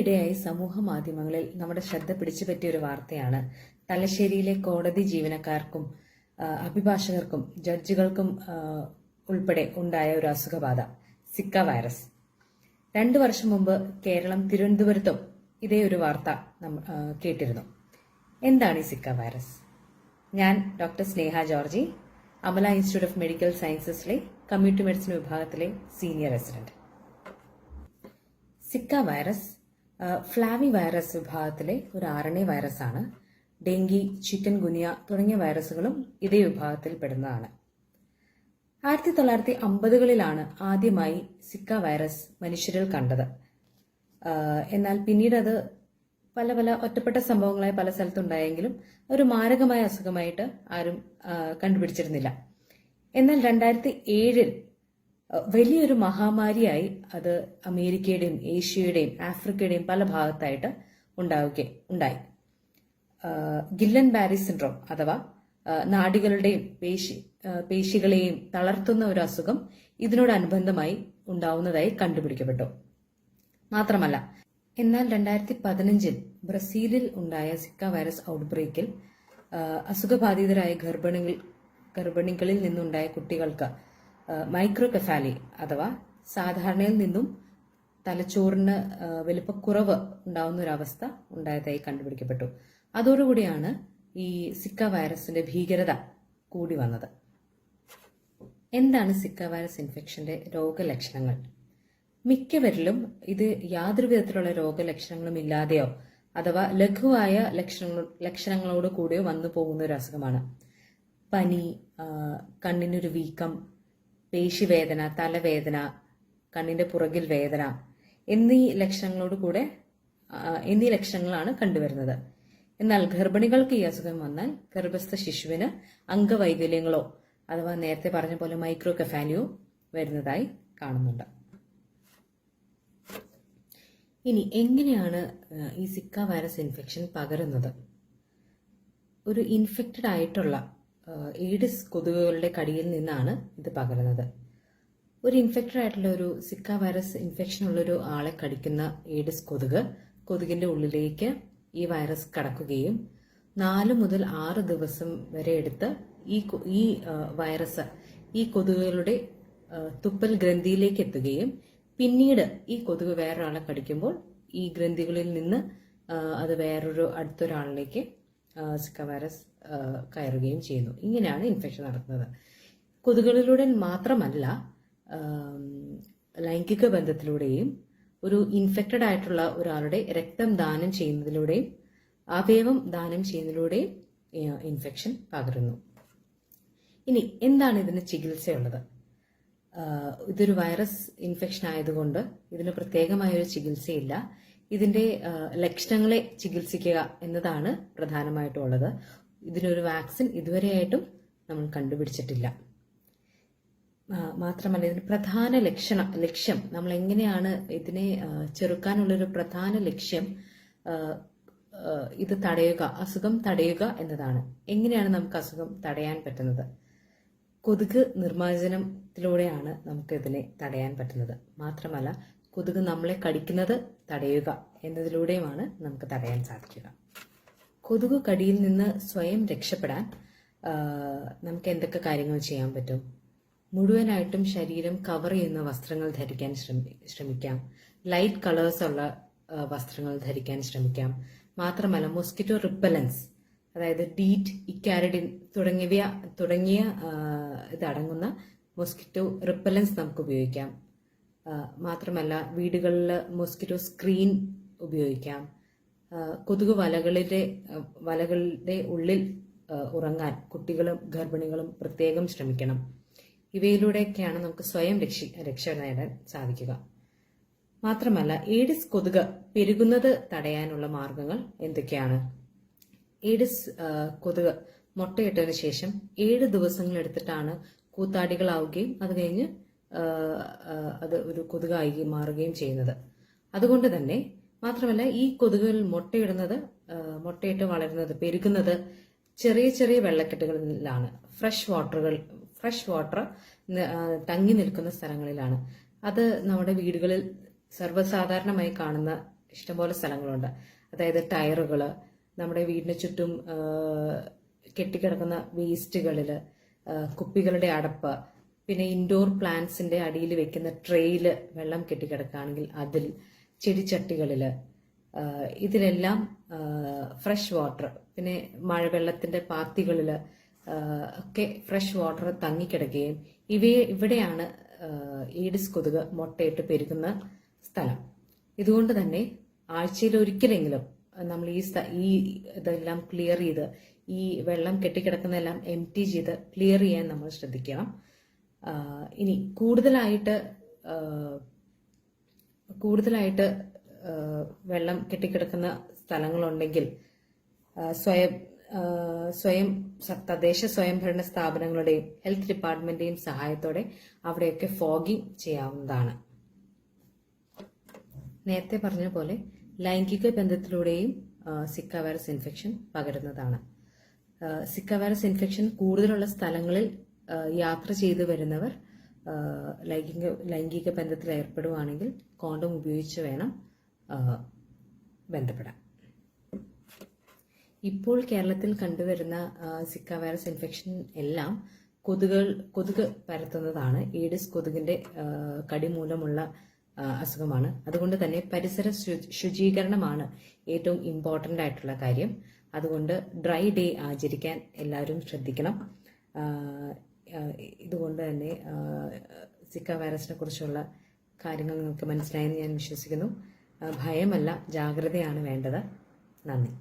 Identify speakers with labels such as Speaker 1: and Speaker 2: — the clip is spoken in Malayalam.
Speaker 1: ഈയിടെയായി സമൂഹ മാധ്യമങ്ങളിൽ നമ്മുടെ ശ്രദ്ധ പിടിച്ചു പറ്റിയ ഒരു വാർത്തയാണ്. തലശ്ശേരിയിലെ കോടതി ജീവനക്കാർക്കും അഭിഭാഷകർക്കും ജഡ്ജികൾക്കും ഉൾപ്പെടെ ഉണ്ടായ ഒരു അസുഖബാധ സിക്ക വൈറസ്. രണ്ടു വർഷം മുമ്പ് കേരളം തിരുവനന്തപുരത്തും ഇതേ ഒരു വാർത്ത കേട്ടിരുന്നു. എന്താണ് ഈ സിക്ക വൈറസ്? ഞാൻ doctor Sneha Georgy Amala institute of medical സയൻസസിലെ community medicine വിഭാഗത്തിലെ senior resident. Zika virus flavi virus വിഭാഗത്തിലെ ഒരു ആർ എൻ എ വൈറസ് ആണ് ഡെങ്കി ചിക്കൻ ഗുനിയ തുടങ്ങിയ വൈറസുകളും ഇതേ വിഭാഗത്തിൽ പെടുന്നതാണ്. ആയിരത്തി തൊള്ളായിരത്തി അമ്പതുകളിലാണ് ആദ്യമായി സിക്ക വൈറസ് മനുഷ്യരിൽ കണ്ടത്. എന്നാൽ പിന്നീട് അത് പല പല ഒറ്റപ്പെട്ട സംഭവങ്ങളായി പല സ്ഥലത്തുണ്ടായെങ്കിലും ഒരു മാരകമായ അസുഖമായിട്ട് ആരും കണ്ടുപിടിച്ചിരുന്നില്ല. എന്നാൽ രണ്ടായിരത്തി ഏഴിൽ വലിയൊരു മഹാമാരിയായി അത് അമേരിക്കയുടെയും ഏഷ്യയുടെയും ആഫ്രിക്കയുടെയും പല ഭാഗത്തായിട്ട് ഉണ്ടാവുക ഉണ്ടായി. ഗില്ലൻ ബാരി സിൻഡ്രോം അഥവാ നാടികളുടെയും പേശി പേശികളെയും തളർത്തുന്ന ഒരു അസുഖം ഇതിനോടനുബന്ധമായി ഉണ്ടാവുന്നതായി കണ്ടുപിടിക്കപ്പെട്ടു. മാത്രമല്ല എന്നാൽ രണ്ടായിരത്തി പതിനഞ്ചിൽ ബ്രസീലിൽ ഉണ്ടായ സിക്ക വൈറസ് ഔട്ട്ബ്രേക്കിൽ അസുഖബാധിതരായ ഗർഭിണികൾ ഗർഭിണികളിൽ നിന്നുണ്ടായ കുട്ടികൾക്ക് മൈക്രോകെഫാലി അഥവാ സാധാരണയിൽ നിന്നും തലച്ചോറിന് വലിപ്പക്കുറവ് ഉണ്ടാവുന്ന ഒരു അവസ്ഥ ഉണ്ടായതായി കണ്ടുപിടിക്കപ്പെട്ടു. അതോടുകൂടിയാണ് ഈ സിക്ക വൈറസിന്റെ ഭീകരത കൂടി വന്നത്. എന്താണ് സിക്ക വൈറസ് ഇൻഫെക്ഷന്റെ രോഗലക്ഷണങ്ങൾ? മിക്കവരിലും ഇത് യാതൊരു വിധത്തിലുള്ള രോഗലക്ഷണങ്ങളും ഇല്ലാതെയോ അഥവാ ലഘുവായ ലക്ഷണങ്ങൾ ലക്ഷണങ്ങളോട് കൂടിയോ വന്നു പോകുന്ന ഒരു അസുഖമാണ് പനി കണ്ണിനൊരു വീക്കം പേശിവേദന തലവേദന കണ്ണിന്റെ പുറകിൽ വേദന എന്നീ ലക്ഷണങ്ങളോട് കൂടെ എന്നീ ലക്ഷണങ്ങളാണ് കണ്ടുവരുന്നത്. എന്നാൽ ഗർഭിണികൾക്ക് ഈ അസുഖം വന്നാൽ ഗർഭസ്ഥ ശിശുവിന് അംഗവൈകല്യങ്ങളോ അഥവാ നേരത്തെ പറഞ്ഞ പോലെ മൈക്രോ കഫാനിയോ വരുന്നതായി കാണുന്നുണ്ട്. ഇനി എങ്ങനെയാണ് ഈ സിക്ക വൈറസ് ഇൻഫെക്ഷൻ പകരുന്നത്? ഒരു ഇൻഫെക്റ്റഡ് ആയിട്ടുള്ള ഈഡിസ് കൊതുകുകളുടെ കടിയിൽ നിന്നാണ് ഇത് പകരുന്നത്. ഒരു ഇൻഫെക്റ്റഡ് ആയിട്ടുള്ള ഒരു സിക്ക വൈറസ് ഇൻഫെക്ഷൻ ഉള്ള ഒരു ആളെ കടിക്കുന്ന ഈഡിസ് കൊതുക് കൊതുകിന്റെ ഉള്ളിലേക്ക് ഈ വൈറസ് കടക്കുകയും നാല് മുതൽ ആറ് ദിവസം വരെ എടുത്ത് ഈ ഈ വൈറസ് ഈ കൊതുകുകളുടെ തുപ്പൽ ഗ്രന്ഥിയിലേക്ക് എത്തുകയും പിന്നീട് ഈ കൊതുക് വേറൊരാളെ കടിക്കുമ്പോൾ ഈ ഗ്രന്ഥികളിൽ നിന്ന് അത് വേറൊരു അടുത്തൊരാളിലേക്ക് സിക്ക വൈറസ് കയറുകയും ചെയ്യുന്നു. ഇങ്ങനെയാണ് ഇൻഫെക്ഷൻ നടക്കുന്നത്. കൊതുകുകളിലൂടെ മാത്രമല്ല ലൈംഗിക ബന്ധത്തിലൂടെയും ഒരു ഇൻഫെക്റ്റഡ് ആയിട്ടുള്ള ഒരാളുടെ രക്തം ദാനം ചെയ്യുന്നതിലൂടെയും അവയവം ദാനം ചെയ്യുന്നതിലൂടെയും ഇൻഫെക്ഷൻ പകരുന്നു. ഇനി എന്താണ് ഇതിന് ചികിത്സയുള്ളത്? ഇതൊരു വൈറസ് ഇൻഫെക്ഷൻ ആയതുകൊണ്ട് ഇതിന് പ്രത്യേകമായ ഒരു ചികിത്സയില്ല. ഇതിന്റെ ലക്ഷണങ്ങളെ ചികിത്സിക്കുക എന്നതാണ് പ്രധാനമായിട്ടുള്ളത്. ഇതിനൊരു വാക്സിൻ ഇതുവരെയായിട്ടും നമ്മൾ കണ്ടുപിടിച്ചിട്ടില്ല. മാത്രമല്ല ഇതിന് പ്രധാന ലക്ഷണം ലക്ഷ്യം നമ്മൾ എങ്ങനെയാണ് ഇതിനെ ചെറുക്കാനുള്ളൊരു പ്രധാന ലക്ഷ്യം ഇത് തടയുക അസുഖം തടയുക എന്നതാണ്. എങ്ങനെയാണ് നമുക്ക് അസുഖം തടയാൻ പറ്റുന്നത്? കൊതുക് നിർമ്മാർജനത്തിലൂടെയാണ് നമുക്ക് ഇതിനെ തടയാൻ പറ്റുന്നത്. മാത്രമല്ല കൊതുക് നമ്മളെ കടിക്കുന്നത് തടയുക എന്നതിലൂടെയുമാണ് നമുക്ക് തടയാൻ സാധിക്കുക. കൊതുക് കടിയിൽ നിന്ന് സ്വയം രക്ഷപ്പെടാൻ നമുക്ക് എന്തൊക്കെ കാര്യങ്ങൾ ചെയ്യാൻ പറ്റും? മുഴുവനായിട്ടും ശരീരം കവർ ചെയ്യുന്ന വസ്ത്രങ്ങൾ ധരിക്കാൻ ശ്രമി ശ്രമിക്കാം. ലൈറ്റ് കളേഴ്സ് ഉള്ള വസ്ത്രങ്ങൾ ധരിക്കാൻ ശ്രമിക്കാം. മാത്രമല്ല മൊസ്കിറ്റോ റിപ്പലൻസ് അതായത് ഡീറ്റ് ഇക്കാരഡിൻ തുടങ്ങിയ തുടങ്ങിയ ഇതടങ്ങുന്ന മൊസ്കിറ്റോ റിപ്പലൻസ് നമുക്ക് ഉപയോഗിക്കാം. മാത്രമല്ല വീടുകളിൽ മോസ്കിറ്റോ സ്ക്രീൻ ഉപയോഗിക്കാം. കൊതുക് വലകളിലെ വലകളുടെ ഉള്ളിൽ ഉറങ്ങാൻ കുട്ടികളും ഗർഭിണികളും പ്രത്യേകം ശ്രമിക്കണം. ഇവയിലൂടെയൊക്കെയാണ് നമുക്ക് സ്വയം രക്ഷി രക്ഷ നേടാൻ സാധിക്കുക. മാത്രമല്ല ഏഡിസ് കൊതുക് പെരുകുന്നത് തടയാനുള്ള മാർഗങ്ങൾ എന്തൊക്കെയാണ്? ഏഡിസ് കൊതുക് മുട്ടയിട്ടതിനു ശേഷം ഏഴ് ദിവസങ്ങൾ എടുത്തിട്ടാണ് കൂത്താടികളാവുകയും അത് കഴിഞ്ഞ് അത് ഒരു കൊതുകായി മാറുകയും ചെയ്യുന്നത്. അതുകൊണ്ട് തന്നെ മാത്രമല്ല ഈ കൊതുകുകൾ മുട്ടയിടുന്നത് മുട്ടയിട്ട് വളരുന്നത് പെരുകുന്നത് ചെറിയ ചെറിയ വെള്ളക്കെട്ടുകളിലാണ്. ഫ്രഷ് വാട്ടറുകൾ ഫ്രഷ് വാട്ടർ തങ്ങി നിൽക്കുന്ന സ്ഥലങ്ങളിലാണ്. അത് നമ്മുടെ വീടുകളിൽ സർവസാധാരണമായി കാണുന്ന ഇഷ്ടംപോലെ സ്ഥലങ്ങളുണ്ട്. അതായത് ടയറുകൾ നമ്മുടെ വീടിന് ചുറ്റും കെട്ടിക്കിടക്കുന്ന വേസ്റ്റുകളിൽ കുപ്പികളുടെ അടപ്പ് പിന്നെ ഇൻഡോർ പ്ലാന്റ്സിന്റെ അടിയിൽ വെക്കുന്ന ട്രെയിൽ വെള്ളം കെട്ടിക്കിടക്കുകയാണെങ്കിൽ അതിൽ ചെടിച്ചട്ടികളിൽ ഇതിലെല്ലാം ഫ്രഷ് വാട്ടർ പിന്നെ മഴവെള്ളത്തിന്റെ പാത്തികളിൽ ഒക്കെ ഫ്രഷ് വാട്ടർ തങ്ങിക്കിടക്കുകയും ഇവയെ ഇവിടെയാണ് ഈഡിസ് കൊതുക് മുട്ടയിട്ട് പെരുകുന്ന സ്ഥലം. ഇതുകൊണ്ട് തന്നെ ആഴ്ചയിൽ ഒരിക്കലെങ്കിലും നമ്മൾ ഈ ഈ ഇതെല്ലാം ക്ലിയർ ചെയ്ത് ഈ വെള്ളം കെട്ടിക്കിടക്കുന്നതെല്ലാം എം ടി ചെയ്ത് ക്ലിയർ ചെയ്യാൻ നമ്മൾ ശ്രദ്ധിക്കണം. ഇനി കൂടുതലായിട്ട് കൂടുതലായിട്ട് വെള്ളം കെട്ടിക്കിടക്കുന്ന സ്ഥലങ്ങളുണ്ടെങ്കിൽ സ്വയം സ്വയം തദ്ദേശ സ്വയംഭരണ സ്ഥാപനങ്ങളുടെയും ഹെൽത്ത് ഡിപ്പാർട്ട്മെന്റിന്റെയും സഹായത്തോടെ അവിടെയൊക്കെ ഫോഗിങ് ചെയ്യാവുന്നതാണ്. നേരത്തെ പറഞ്ഞ പോലെ ലൈംഗിക ബന്ധത്തിലൂടെയും സിക്ക വൈറസ് ഇൻഫെക്ഷൻ പകരുന്നതാണ്. സിക്ക വൈറസ് ഇൻഫെക്ഷൻ കൂടുതലുള്ള സ്ഥലങ്ങളിൽ യാത്ര ചെയ്തു വരുന്നവർ ലൈംഗിക ലൈംഗിക ബന്ധത്തിൽ ഏർപ്പെടുവാണെങ്കിൽ കോണ്ടം ഉപയോഗിച്ച് വേണം ബന്ധപ്പെടാൻ. ഇപ്പോൾ കേരളത്തിൽ കണ്ടുവരുന്ന സിക്ക വൈറസ് ഇൻഫെക്ഷൻ എല്ലാം കൊതുകൾ കൊതുക് പരത്തുന്നതാണ്. ഈഡിസ് കൊതുകിന്റെ കടിമൂലമുള്ള കടി മൂലമുള്ള അസുഖമാണ്. അതുകൊണ്ട് തന്നെ പരിസര ശുചീകരണമാണ് ഏറ്റവും ഇമ്പോർട്ടന്റ് ആയിട്ടുള്ള കാര്യം. അതുകൊണ്ട് ഡ്രൈ ഡേ ആചരിക്കാൻ എല്ലാവരും ശ്രദ്ധിക്കണം. ഇതുകൊണ്ട് തന്നെ സിക്ക വൈറസിനെ കുറിച്ചുള്ള കാര്യങ്ങൾ നിങ്ങൾക്ക് മനസ്സിലായെന്ന് ഞാൻ വിശ്വസിക്കുന്നു. ഭയമല്ല ജാഗ്രതയാണ് വേണ്ടത്. നന്ദി.